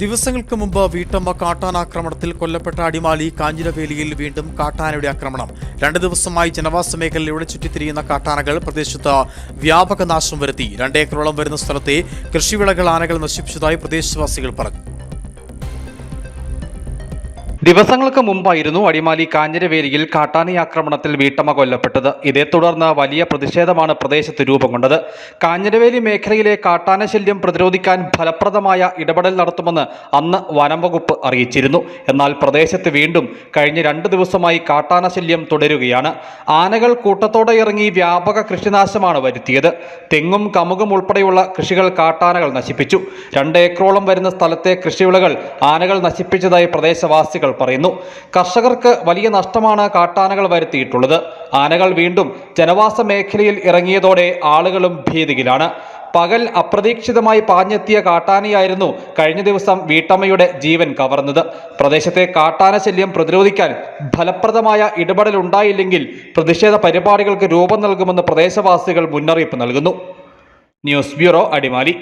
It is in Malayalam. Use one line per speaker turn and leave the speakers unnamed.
ദിവസങ്ങൾക്ക് മുമ്പ് വീട്ടമ്മ കാട്ടാനാക്രമണത്തിൽ കൊല്ലപ്പെട്ട അടിമാലി കാഞ്ഞിരവേലിയിൽ വീണ്ടും കാട്ടാനയുടെ ആക്രമണം. രണ്ട് ദിവസമായി ജനവാസ മേഖലയിലൂടെ ചുറ്റിത്തിരിയുന്ന കാട്ടാനകൾ പ്രദേശത്ത് വ്യാപക നാശം വരുത്തി. രണ്ടേക്കറോളം വരുന്ന സ്ഥലത്തെ കൃഷിവിളകൾ ആനകൾ നശിപ്പിച്ചതായി പ്രദേശവാസികൾ പറഞ്ഞു.
ദിവസങ്ങൾക്ക് മുമ്പായിരുന്നു അടിമാലി കാഞ്ഞിരവേലിയിൽ കാട്ടാനയാക്രമണത്തിൽ വീട്ടമ്മ കൊല്ലപ്പെട്ടത്. ഇതേ തുടർന്ന് വലിയ പ്രതിഷേധമാണ് പ്രദേശത്ത് രൂപം കൊണ്ടത്. കാഞ്ഞിരവേലി മേഖലയിലെ കാട്ടാന ശല്യം പ്രതിരോധിക്കാൻ ഫലപ്രദമായ ഇടപെടൽ നടത്തുമെന്ന് അന്ന് വനം വകുപ്പ് അറിയിച്ചിരുന്നു. എന്നാൽ പ്രദേശത്ത് വീണ്ടും കഴിഞ്ഞ രണ്ട് ദിവസമായി കാട്ടാന ശല്യം തുടരുകയാണ്. ആനകൾ കൂട്ടത്തോടെ ഇറങ്ങി വ്യാപക കൃഷിനാശമാണ് വരുത്തിയത്. തെങ്ങും കമുകും ഉൾപ്പെടെയുള്ള കൃഷികൾ കാട്ടാനകൾ നശിപ്പിച്ചു. രണ്ട് ഏക്കറോളം വരുന്ന സ്ഥലത്തെ കൃഷിവിളകൾ ആനകൾ നശിപ്പിച്ചതായി പ്രദേശവാസികൾ പറയുന്നു. കർഷകർക്ക് വലിയ നഷ്ടമാണ് കാട്ടാനകൾ വരുത്തിയിട്ടുള്ളത്. ആനകൾ വീണ്ടും ജനവാസ മേഖലയിൽ ഇറങ്ങിയതോടെ ആളുകളും ഭീതിയിലാണ്. പകൽ അപ്രതീക്ഷിതമായി പാഞ്ഞെത്തിയ കാട്ടാനയായിരുന്നു കഴിഞ്ഞ ദിവസം വീട്ടമ്മയുടെ ജീവൻ കവർന്നത്. പ്രദേശത്തെ കാട്ടാന ശല്യം പ്രതിരോധിക്കാൻ ഫലപ്രദമായ ഇടപെടൽ ഉണ്ടായില്ലെങ്കിൽ പ്രതിഷേധ പരിപാടികൾക്ക് രൂപം നൽകുമെന്ന് പ്രദേശവാസികൾ മുന്നറിയിപ്പ് നൽകുന്നു. News bureau Adimali.